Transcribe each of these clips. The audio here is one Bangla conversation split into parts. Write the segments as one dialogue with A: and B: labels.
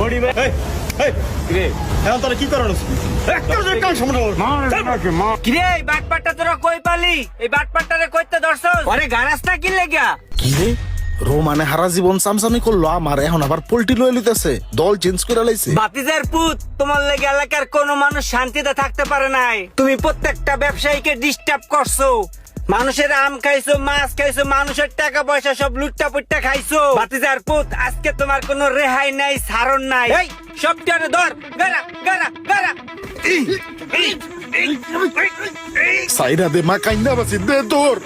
A: বডি ভাই এই এই রে এখন তাহলে কি করানো একটা যে কাম সামনে
B: কিরে এই বাটপাটটা তোরা কই পালি? এই বাটপাটটারে কইতে ধরছস? আরে গারাসটা কি লেগা
C: কি রোমানে হারা জীবন সামসামি করল আমার এখন আবার পোল্ট্রি লয়ে লিতেছে দল চেঞ্জ করে লাইছে।
B: বাতিজার পুত তোমার লেগে এলাকার কোনো মানুষ শান্তিতে থাকতে পারে নাই। তুমি প্রত্যেকটা ব্যবসায়ীকে ডিস্টার্ব করছ। মানুষের আম খাইছো, মাছ খাইছো, মানুষের টাকা পয়সা সব লুটটা পুটটা খাইছো। বাতিজার পুত, আজকে তোমার কোনো রেহাই নাই, সারণ নাই। এই সবটারে ধর। গারা গারা গারা
C: সাইরা দে মা, কাইন্দা বাসি, দে তোর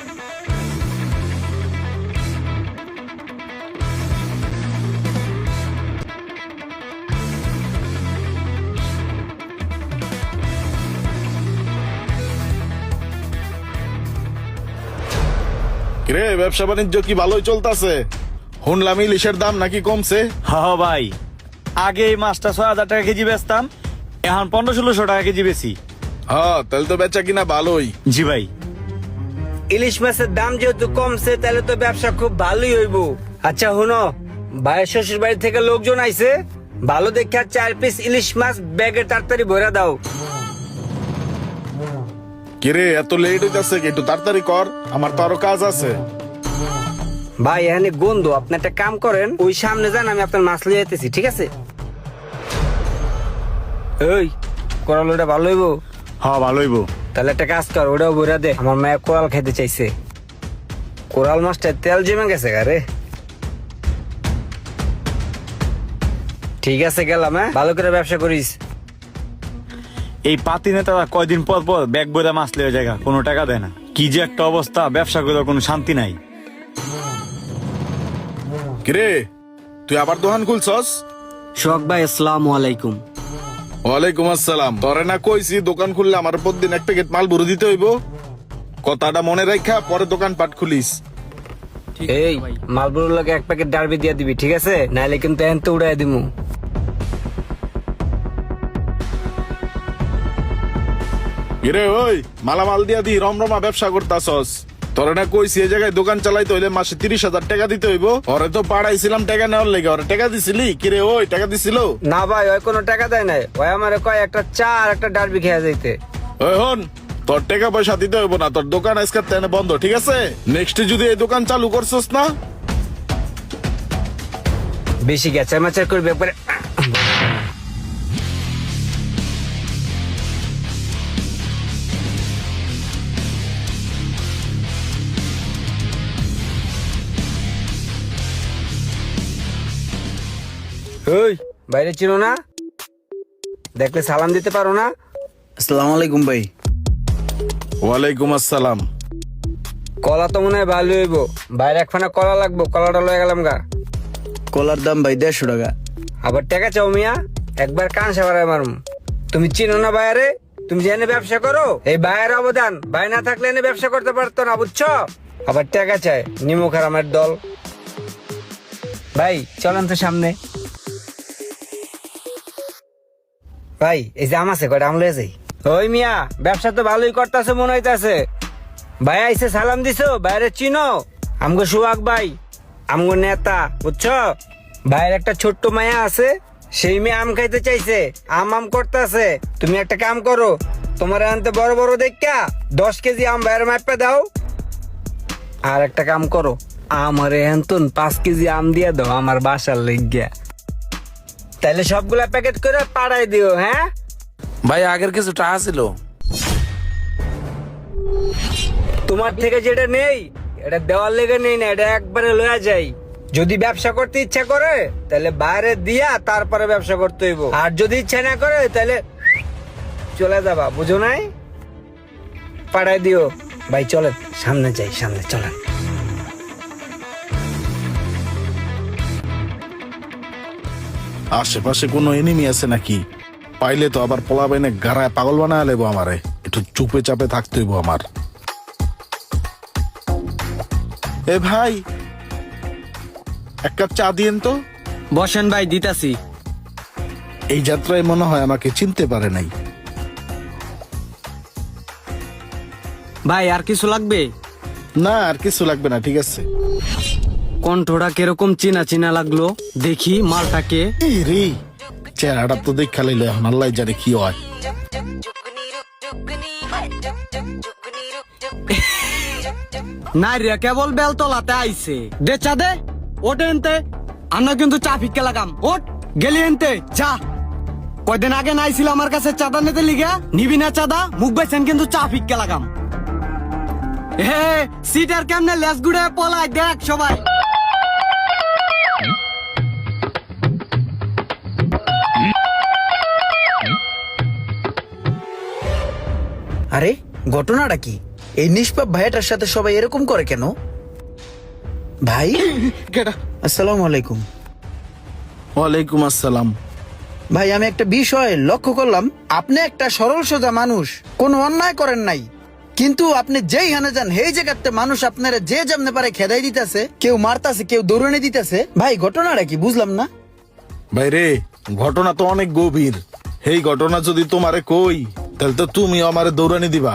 C: রে ব্যবসা বাণিজ্য কি ভালোই চলতেছে? শুনলাম ইলিশের দাম নাকি কমছে।
A: হ হ ভাই। আগে এই মাছটা ছয় হাজার টাকা কেজি বেচতাম এখন পনেরো ষোলোশো টাকা কেজি বেশি
C: হ্যাঁ তাহলে তো বেচা কিনা ভালোই।
A: জি ভাই।
B: ইলিশ মাছের দাম যেহেতু কমছে তাহলে তো ব্যবসা খুব ভালোই হইব। আচ্ছা হুনো ভাইয়ের শ্বশুর বাড়ি থেকে লোকজন আইছে। ভালো দেখে চার পিস ইলিশ মাছ ব্যাগে তাড়াতাড়ি ভরে দাও।
C: কিরে এত লেট হইতাছে কি? একটু তাড়াতাড়ি কর আমার তো আরও কাজ আছে।
B: ভাই এখানে গন্ধ আপনি একটা কাম করেন ওই সামনে যান আমি আপনার মাছ লিয়ে যেতেছি ঠিক আছে? ওই কোরাল ওটা ভালো হইব?
A: হ ভালো হইব।
B: তাহলে একটা কাজ কর ওটাও বইরা দে। আমার মায়ের কোরাল খেতে চাইছে। কোরাল মাছটা তেল জমে গেছে গারে ঠিক আছে গেলাম হ্যাঁ? ভালো করে ব্যবসা করিস।
A: এই পাতি নেতারা কয়দিন পর পর ব্যাগ বইরা মাছ লেগে জায়গা কোনো টাকা দেয় না। কি যে একটা অবস্থা ব্যবসা করে কোনো শান্তি নাই।
C: কিরে তুই আবার দোকান খুলছস?
B: শোক ভাই আসসালামু আলাইকুম।
C: ওয়ালাইকুম আসসালাম। তরে না কইছি দোকান খুললে আমার প্রতিদিন এক প্যাকেট মাল ভরে দিতে হইব। কথাটা মনে রাখা পরে দোকান পাট খুলিস।
B: এই মালবুর লোকে এক প্যাকেট ডারবি দিয়ে দিবি ঠিক আছে? নাইলে কিন্তু এন তো উড়াই দিমু।
C: কিরে ওই মালামাল দিয়া দি রমরমা ব্যবসা করতাছস। তোরে না কইছি এই জায়গায় দোকান চালাইতে হইলে মাসে তিরিশ হাজার টাকা দিতে হইব। ওরে তো পাড়াইছিলাম টাকা নেওয়ার লেগে ওরে টাকা দিছিলি? কিরে ওই টাকা দিছিল?
B: না ভাই ওই কোনো টাকা দেয় নাই। ওই আমারে কয় একটা চা আর একটা ডারবি খেয়ে যাইতে।
C: ওই হন তোর টাকা পয়সা দিতে হইব না তোর দোকান আজকে তেনে বন্ধ ঠিক আছে? নেক্সট যদি এই দোকান চালু করছস না?
B: বেশি গেছে মাচার করবে একবারে ওই বাইরে চিনো না। দেখলে সালাম দিতে পারো না।
D: আসসালামু আলাইকুম ভাই।
C: ওয়ালাইকুম আসসালাম।
B: কলা তো মনে হয় ভালো হইব। বাইরে একখানা কলা লাগবো কলাটা লয়ে গেলাম গা।
D: কলার দাম ভাই দেড়শো টাকা।
B: আবার টাকা চাও মিয়া? একবার কান সাবারে মারুম। তুমি চিনো না বাইরে? তুমি জেনে ব্যবসা করো? এই বাইরের অবদান। ভাই না থাকলে এনে ব্যবসা করতে পারতো না বুঝছ? আবার টাকা চায় নিমুখ আর আমার দল। ভাই চলেন তো সামনে। ভাই, এই যে আম আছে, কয়টা আম লয়ে যাই? ওই মিয়া, ব্যবসা তো ভালোই করতেছে, মনে হইতাছে। ভাই, আইসে সালাম দিছো? বাইরে চিনো? আমগো সুহাগ ভাই, আমগো নেতা, বুঝছ? ভাইয়ের একটা ছোট্ট মায়া আছে, সেই মেয়ে আম খাইতে চাইছে, আম আম করতেছে। তুমি একটা কাম করো, তোমার আনতে বড় বড় দেখা দশ কেজি আম ভাইয়ের মাপে দাও। আর একটা কাম করো, আমার এন্তন পাঁচ কেজি আম দিয়ে দাও, আমার বাসার লেগিয়া। তাহলে সবগুলা প্যাকেট করে পাড়াই দিও হ্যাঁ?
E: ভাই আগের কিছু টাকা ছিল
B: তোমার থেকে যেটা নেই এটা দেওয়ার লেগে নেই না এটা একবারে লয়া যাই। যদি ব্যবসা করতে ইচ্ছা করে তাহলে বাইরে দিয়া তারপরে ব্যবসা করতে হইব। আর যদি ইচ্ছা না করে তাহলে চলে যাবা বুঝো নাই? পাঠাই দিও। ভাই চলেন সামনে যাই সামনে চলেন।
C: আশেপাশে কোনো এনিমি আছে নাকি? পাইলে তো আবার পোলাবেনে গাড়ায় পাগল বানায় লেবো আমারে। একটু চুপে চাপে থাকতে হইব আমার। এ ভাই এক কাপ চা দিয়েন তো।
D: বসেন ভাই দিতাছি।
C: এই যাত্রায় মনে হয় আমাকে চিনতে পারে নাই।
D: ভাই আর কিছু লাগবে?
C: না আর কিছু লাগবে না ঠিক আছে।
D: কণ্ঠটা কীরকম চিনা চিনা লাগল? দেখি মালটাকে।
C: এই রে চেহারাটা তো দেখা লাইলে এখন আল্লাহ জানে কি হয়।
D: নাইরিয়া কেবল বেলতলাতে আইছে। দে চা দে ওটে এনতে। আমরা কিন্তু চা ফিক্কে লাগাম। ওট গেলি এনতে চা কয়দিন আগে নাইছিল আমার কাছে চাঁদা নিতে লিগা। নিবি না চাঁদা মুখ বেছেন কিন্তু চা ফিক্কে লাগাম। হে সিটার কেমনে লেস গুড়ে পলায় দেখ সবাই।
F: আরে ঘটনাটা কি? এই নিষ্পাপ ভাইয়াটার সাথে সবাই এরকম করে কেন? ভাই? আসসালামু আলাইকুম।
C: ওয়ালাইকুম আসসালাম।
F: ভাই আমি একটা বিষয় লক্ষ্য করলাম। আপনি একটা সরল সোজা মানুষ কোনো অন্যায় করেন নাই। কিন্তু আপনি যেই হানে যান সেই জায়গাতে মানুষ আপনারা যে যেমনে পারে খেদাই দিতেছে কেউ মারতাছে কেউ দৌড়ানি দিতেছে। ভাই ঘটনাটা কি বুঝলাম না?
C: ভাই রে ঘটনা তো অনেক গভীর। এই ঘটনা যদি তোমারে কই তাহলে তো তুমি আমার দৌড়ানি দিবা।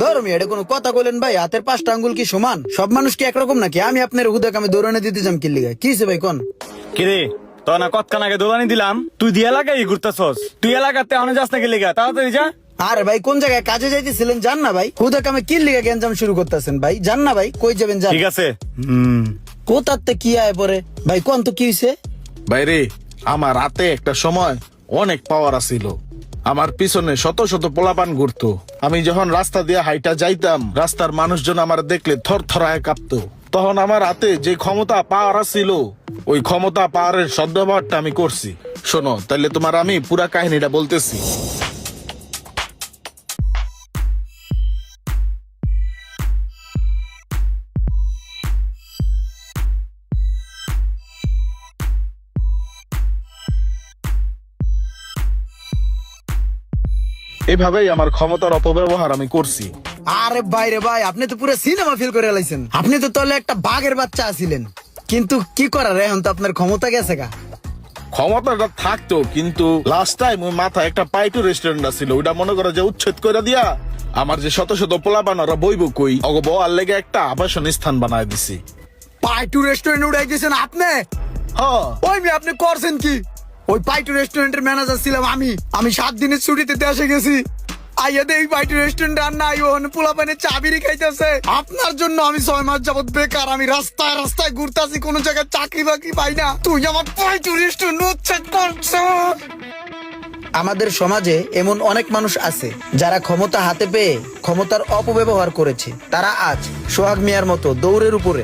F: ধরমি এটা কোনো কথা বলেন ভাই? হাতের পাঁচটা আঙ্গুল কি সমান? সব মানুষ কি একরকম নাকি? আমি আপনার হুদাকে আমি দৌড়ানি দিতে যাম কি লিগা? কি ভাই কোন?
A: কিরে তোর না কতক্ষণ আগে দোলানি দিলাম? তুই দিয়ে এলাকায় ঘুরতেছস তুই এলাকাতে অনে যাস নাকি লেগা? তাড়াতাড়ি যা।
F: আরে ভাই কোন জায়গায় কাজে যাইতেছিলেন জান না ভাই? হুদাকে আমি কি লিগা গ্যাঞ্জাম শুরু করতেছেন ভাই? জান না ভাই কই যাবেন জান?
A: ঠিক আছে হুম।
F: কোথাতে কি আয় পরে? ভাই কোন তো কি হইছে?
C: বাইরে আমার রাতে একটা সময় অনেক পাওয়ার আছিল। আমার পিছনে শত শত পোলাপান ঘুরতো। আমি যখন রাস্তা দিয়ে হাইটা যাইতাম, রাস্তার মানুষজন আমার দেখলে থর থরায় কাঁপতো। তখন আমার হাতে যে ক্ষমতা পাওয়ার ছিল, ওই ক্ষমতা পাওয়ারের সদ্ব্যবহারটা আমি করছি। শোনো তাহলে তোমার আমি পুরা কাহিনীটা বলতেছি। এভাবেই আমার ক্ষমতার অপব্যবহার আমি করছি।
F: আরে ভাই রে ভাই আপনি তো পুরো সিনেমা ফিল করে লাইছেন। আপনি তো তাহলে একটা বাঘের বাচ্চা আছিলেন। কিন্তু কি করার এখন তো আপনার ক্ষমতা গেছে গা?
C: ক্ষমতাটা থাকতো কিন্তু লাস্ট টাইম ওই একটা পাইটু রেস্টুরেন্ট ছিল ওইটা মনে করো যে উচ্ছেদ করে দিয়া আমার যে শত শত পোলাপান ওরা বইব কই অগ বল লেগে একটা আবাসন স্থান বানায় দিছি।
F: পাইটু রেস্টুরেন্ট উড়াই দিয়েছেন আপনি?
C: হ্যাঁ
F: ওই আপনি করছেন কি? ওই পাইটু রেস্টুরেন্টের ম্যানেজার ছিলাম আমি। আমি সাত দিনের ছুটিতে দেশে গেছি। আইয়া দেই পাইটু রেস্টুরেন্ট আর নাই ওখানে পোলা পানে চাবিরি খাইতেছে। আপনার জন্য আমি ছয় মাস যাবত বেকার, আমি রাস্তায় রাস্তায় ঘুরতাছি, কোনো জায়গায় চাকরি বাকরি পাই না। তুই আমার পাইটু রেস্টুরেন্ট উচ্ছেদ করছ। আমাদের সমাজে এমন অনেক মানুষ আছে, যারা ক্ষমতা হাতে পেয়ে ক্ষমতার অপব্যবহার করেছে। তারা আজ সোহাগ মিয়ার মতো দৌড়ের উপরে